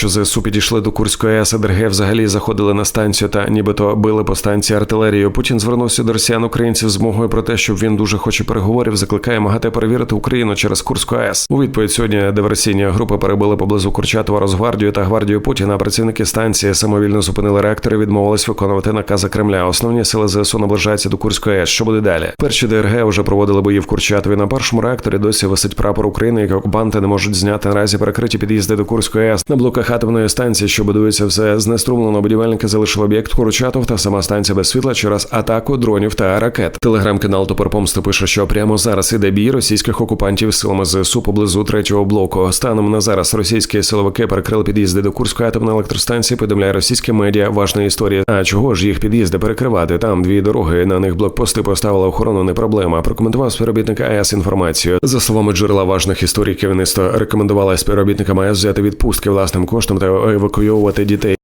що ЗСУ підійшли до Курської АЕС, ДРГ взагалі заходили на станцію та нібито били по станції артилерією. Путін звернувся до росіян українців з мовою про те, що він дуже хоче переговорів. Закликає МАГАТЕ перевірити Україну через Курську АЕС. У відповідь сьогодні диверсійні групи перебили поблизу Курчатова Росгвардію та гвардію Путіна. Працівники станції самовільно зупинили реактори, відмовились виконувати накази Кремля. Основні сили ЗСУ наближаються до Курської АЕС. Що буде далі? Перші ДРГ вже проводили бої в Курчатові. На першому реакторі досі висить прапор України, який окупанти не можуть зняти. Наразі перекриті під'їзди до Курської АЕС. На блоках атомної станції, що будується все знеструмлено, будівельники залишили об'єкт Курчатов та сама станція без світла через атаку дронів та ракет. Телеграм-канал Топор Помсти пише, що прямо зараз іде бій російських окупантів силами ЗСУ поблизу третього блоку. Станом на зараз російські силовики перекрили під'їзди до Курської атомної електростанції. Повідомляє російське медіа. Важна історія. А чого ж їх під'їзди перекривати? Там дві дороги. На них блокпости поставила охорону. Не проблема. Прокоментував співробітник АЕС інформацію. За словами джерела важних історій, керівництво рекомендувало співробітникам АЕС взяти відпустки власним коштом та евакуйовувати дітей.